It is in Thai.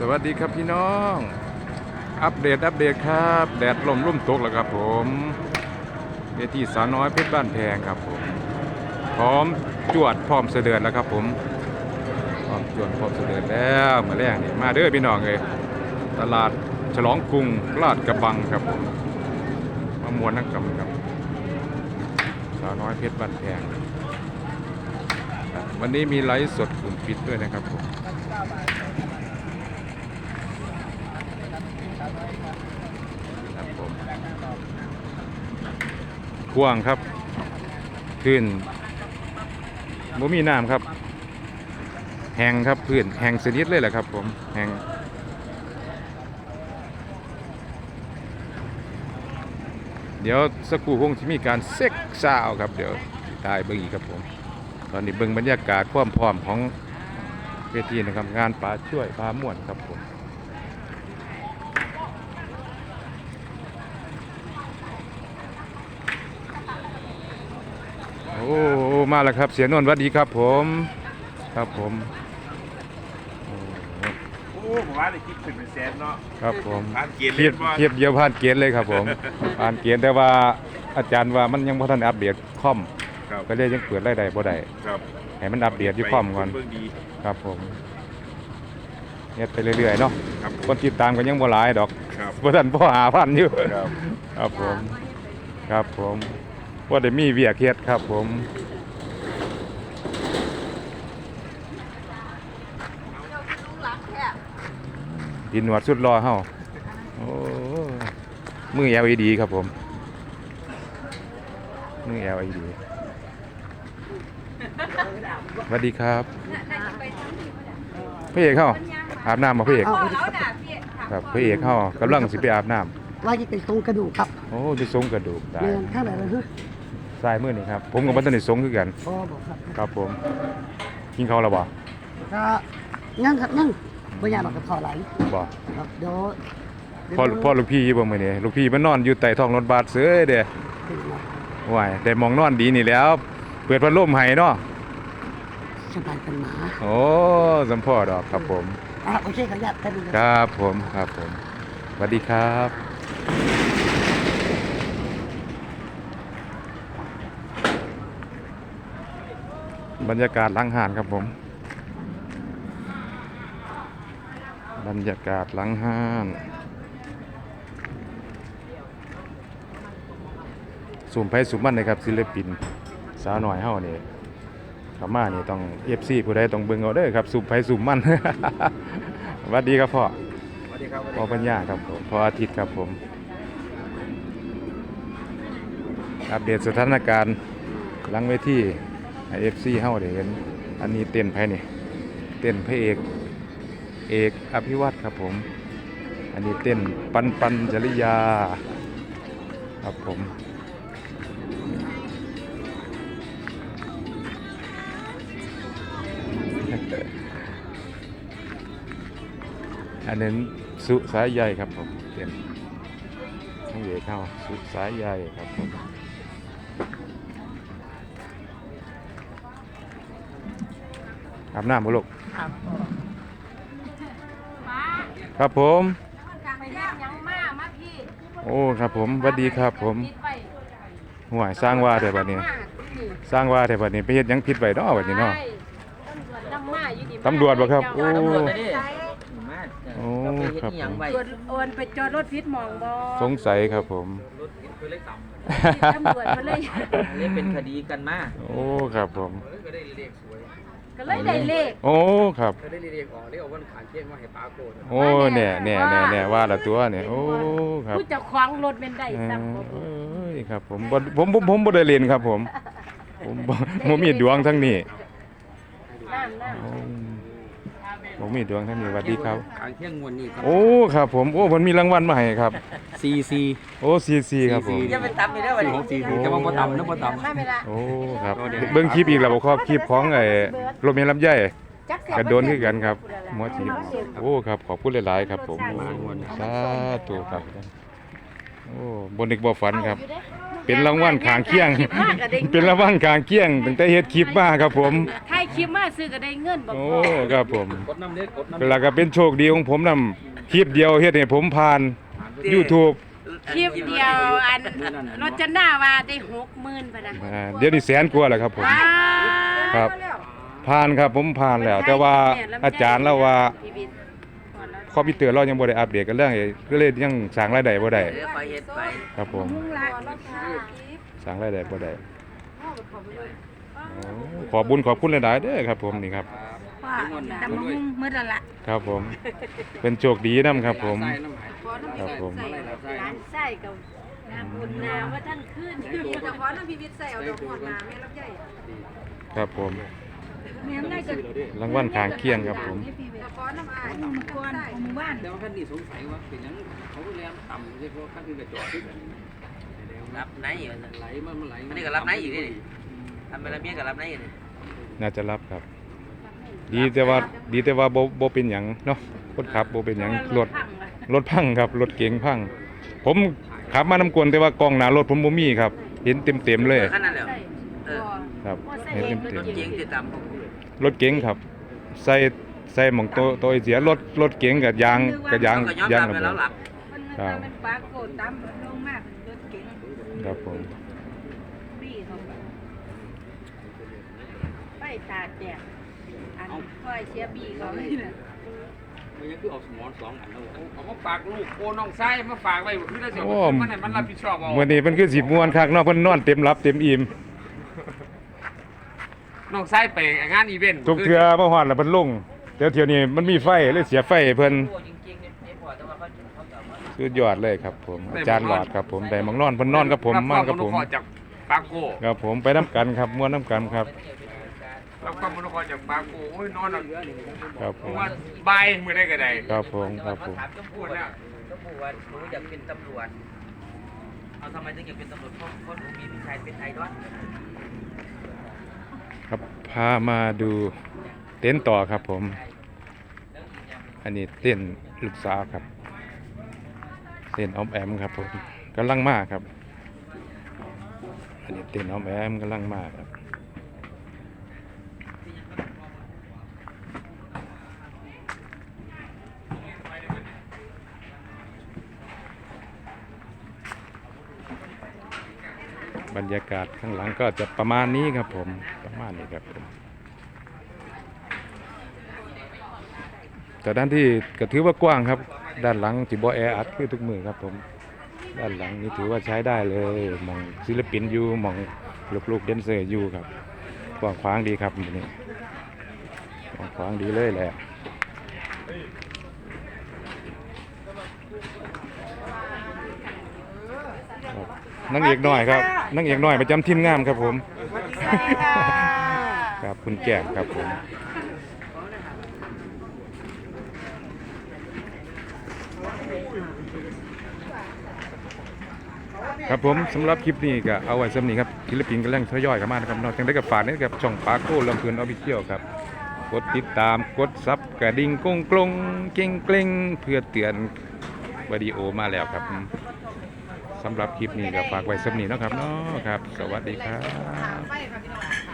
สวัสดีครับพี่น้อง อัปเดตอัปเดตครับ แดดลมรุ่มตกแล้วครับผมเวทีสาวน้อยเพชรบ้านแพงครับผม พร้อมจวดพร้อมเสด็จแล้วครับผม พร้อมจวดพร้อมเสด็จแล้วมาแรกนี่มาเด้อพี่น้องเลยตลาดฉลองกรุงลาดกระบังครับผมมามวนนักกำครับ สาวน้อยเพชรบ้านแพง วันนี้มีไลฟ์สดกลุ่มปิดด้วยนะครับผม ครับผม กว้างครับพื้นบ่มีน้ำครับ แหงครับพื้นแหงสนิทเลยแหละครับผมแหงเดี๋ยวสักครู่คงจะมีการเซ็กซาวครับ เดี๋ยวตายเบิ่งอีกครับผม ตอนนี้เบิ่งบรรยากาศความพร้อมของเวทีนะครับ งานป่าช่วยพาม่วนครับผม โอ้ มาแล้วครับ เสียนนท์หวัดดีครับผม ครับผมโอ้โอ้ผมว่าได้คิดถึงเป็นแสนเนาะ ครับผมผ่านเกียรติเทียบบ่เทียบเดียวผ่านเกณฑ์เลยครับผม ผ่านเกณฑ์แต่ว่าอาจารย์ว่ามันยังบ่ทันอัปเดตคอมครับก็เลยยังเปิดรายได้บ่ได้ครับให้มันอัปเดตอยู่คอมก่อน เบิ่งดีครับผมเฮ็ดไปเรื่อยๆเนาะ ครับคนติดตามก็ยังบ่หลายดอกครับบ่ทันพอหาพันอยู่ครับครับผม ครับผมว่าได้มีเวียกเฮ็ดครับผม ดินหนวดสุดรอเฮาโอ้มือ LED ครับผม มือ LED สวัสดีครับพี่เอกเข้าอาบน้ำมาพี่เอกพ่อเขาด่าพี่ครับพี่เอกเข้ากำลังสิไปอาบน้ำว่าจะเป็นโครงกระดูกครับ โอ้จะทรงกระดูกตายเรียนข้างไหนล่ะฮะ ทรายมือนี่ครับ ผมกับบัตรนี่ทรงคือกันพ่อบอกครับครับผมกินข้าวแล้วบ่ก็งั้นครับนั่งไม่อยากหรอกกับขอไหลบ่ครับเดี๋ยวเดี๋ยวพ่อพ่อลูกพี่อยู่บ่มื้อนี้ลูกพี่มันนอนอยู่ใต้ท้องรถบัสเซ้ยเด้ว้ายแต่มองนอนดีนี่แหล้ว เปิดพัดลมให้เนาะสบายเป็นหมาโอ้สัมพ่อดอกครับผม อะโอเคขออนุญาตแป๊บนึงครับผมครับผมสวัสดีครับ บรรยากาศหลังหานครับผม บรรยากาศหลังห้าน สุ่มไพ่สุ่มมันเลยครับศิลปินสาวหน่อยเฮานี่ขามานี่ต้องเอฟซีผู้ใดต้องเบิ่งเอาเด้อครับสุ่มไพ่สุ่มมันสวัสดีครับพ่อสวัสดีครับพ่อปัญญาครับผมพ่ออาทิตย์ครับผม อัปเดตสถานการณ์หลังเวที เอฟซีเฮาได้เห็นอันนี้เต้นไผนี่เต้นพระเอก เอกอภิวัตครับผม อันนี้เต้นปันปันจริยา ครับผมอันนั้นสุสายใยครับผมเต้นทั้งเอกเข้าสุสายใยครับผม อาบน้ำบ่ลูกป้าครับผมไปย่างยังมามาพี่โอ้ครับผมสวัสดีครับผมปิดไปห่วยสร้างว่าแต่บัดนี้ สร้างว่าแต่บัดนี้ไปเฮ็ดหยังผิดไว้เนาะบัดนี้เนาะใช่ตำรวจดังมาอยู่ดีตำรวจบ่ครับ โอ้ตำรวจได้โอ้ครับผมตรวจโอนไปจอดรถพิษมองบ่สงสัยครับผมรถเห็นคือเลขต่ตำรวจมาเลยำเลยเป็นคดีกันมาโอ้ครับผม ก็ได้เลขสวยก็เลยได้เลข โอ้ครับ ก็ได้เลขออกเลขออกวันขานเที่ยงมาให้ป้าโกดโอ้แน่แน่แน่แน่ว่าละตัวเนี่ยโอ้ครับผู้เจะคว้าของรถเป็นได้เอซ้ำบ่อเอ้ยครับผมบ่ผมผมผมบ่ได้เรียนครับผม ผมบ่บ่มีดวงทั้งนี้น้ำน้ำโอ้ ผมมีดวงทั้งนี้สวัสดีครับ ขานเที่ยงวันนี้ครับโอ้ครับผมโอ้มันมีรางวัลมาให้ครับ ซีซีโอ้ซีซีครับผมอย่าไปตำไปได้อวันนี้ซีซีจะมาบ่ตำนะบ่ตำมาเวลาโอ้ครับเบิ่งคลิปอีกแล้วบ่ครับคลิปของไอ้โรเมลลำไยจักเสียกระโดนคือกันครับหมอจีบโอ้ครับขอบคุณหลายๆครับผมโอ้สาธุครับโอ้บนนึกบ่ฝันครับอยู่เด้เป็นรางวัลขางเคียงถ่ายคลิปมากก็ได้เป็นรางวัลขางเคียงตั้งแต่เฮ็ดคลิปมาครับผมถ่าย คลิปมาซื้อก็ได้เงินบ่โอ้พอครับผมกดน้ำเล็กกดน้ำแล้วก็เป็นโชคดีของผมนำคลิปเดียวเฮ็ดให้ผมผ่าน YouTube คลิปเดียวอันรถจะหน้าว่าได้หกหมื่นพะนะอ่าเดี๋ยวนี้แสนกว่าแล้วครับผม ว้าครับ ผ่านครับผมผ่านแล้ว แต่ว่าอาจารย์เราว่าพี่บิ๊กพอแล้วคอมพิวเตอร์เรายังบ่ได้อัปเดตกันเรื่องไอ้ก็เลยยังสร้างรายได้บ่ได้เดี๋ยวไปเฮ็ดไป ครับผมมุ่งละแล้วค่ะสร้างรายได้บ่ได้โอ้ ขอบุญขอบคุณหลายๆเด้อครับผมนี่ครับว่าตำมุ่งมืดละละครับผม เป็นโชคดีนํครับผมใส่น้ำหายครับผม ใส่ร้านไส้กับน้ำบุญนาว่าท่านขึ้นอยู่แต่ขอน้ำพี่บิ๊กใส่เอาดอกหอดนาแม่รับใหญ่ครับผมแม่ได้ก็รางวัลขางเคียงครับผมแต่ขอน้ำอายน้ำก้อนของหมู่บ้านแต่ว่าขั้นนี้สงสัยว่าเป็นหยังเขาแรงต่ำใช่เพราะขั้นอื่นกระจอดรับไหนอยู่นั่นไหลมันมันไหลอันนี้ก็รับไหนอยู่นี่นี่ ทำเป็นระเบียงกับรับไหนอยู่นี่น่าจะรับครับ ดีแต่ว่าดีแต่ว่าบ่บ่เป็นหยังเนาะคนขับบ่เป็นหยังรถรถพังครับรถเก๋งพัง ผมขับมานำกวนแต่ว่ากล้องหน้ารถผมบ่มีครับ เห็นเต็มๆเลยขั้นนั้นแหละเออครับเห็นเต็มรถเก๋งติดตามผมๆรถเก๋งครับ ใส่ใส่หม่องโตโตไอเสียรถรถเก๋งกับยางกับยางก็ย้อนยางกลับระไปเบิดแล้วหลับมันครับมันปลาโกดตามลงมากรถเก๋งครับผม บี้เขาไป ตากแดดอันค่อยเชียบี้เขาเลยนะมันยังคือเอาสมอนสองอันแล้วเอามาฝากลูกโอ้น้องไส้มาฝากไว้คือได้เสียโอ้มันให้มันรับผิดชอบเอามื้อนี้มันคือสิม่วนคักเนาะเพิ่นนอนเต็มรับเต็มอิ่มน้องไส้ไปงานอีเวนต์ทุกเทื่อมาฮอดแล้วเพิ่นลงเดี๋ยวเที่ยวนี้มันมีไฟเลยเสียไฟให้เพิ่นโอ้จริงๆเนี่ยเนี่ยพอแต่ว่าเขาเขากลับมาสุดยอดเลยครับผมอาจารย์หลอดครับผมได้มังนอนเพิ่นนอนกับผมมากับผมรับความอนุเคราะห์จากปาโก้ครับผมไปน้ำกันครับม่วนน้ำกันครับ รับความอนุเคราะห์จากปาโก้โอ้ยนอนเอาครับผผมมว่าบายมื้อใดก็ได้ครับผมครับผม ถามเจ้าปู่ว่าเจ้าปู่ว่าหนูอยากเป็นตำรวจ เอาทำไมถึงอยากเป็นตำรวจเพราะเพราะหนูมีพี่ชายเป็นไอดอลครับพามาดูเต้นท์ต่อครับผม อันนี้เต้นลูกสาวครับ เต้นออมแอมครับผมกำลังมาครับ อันนี้เต้นออมแอมกำลังมาครับ บรรยากาศข้างหลังก็จะประมาณนี้ครับผมประมาณนี้ครับผมแต่ด้านที่ก็ถือว่ากว้างครับ ด้านหลังจิบอแออัดคือทุกมือครับผม ด้านหลังนี่ถือว่าใช้ได้เลยมองศิลปินอยู่มองลูกๆเดนเซอร์อยู่ครับกว้างขวางดีครับนี่กว้างขวางดีเลยแหละ ครับนั่งเอกหน่อยครับนั่งเอกหน่อยประจำทีมงามครับผมครับคุณแก้มครับผมครับผมสำหรับคลิปนี้ก็เอาไว้สำนี้ครับศิลปินกำลังทยอยกันมานะครับนอกจากได้กับฝากนี่กับช่องปาโก้ลำเพลินออฟฟิเชียลครับกดติดตามกดซับกระดิ่งกงกลงเก่งเกรงเพื่อเตือนวิดีโอมาแล้วครับ สำหรับคลิปนี้ก็ฝากไว้สำนีเนาะครับเนาะครับ สวัสดีครับ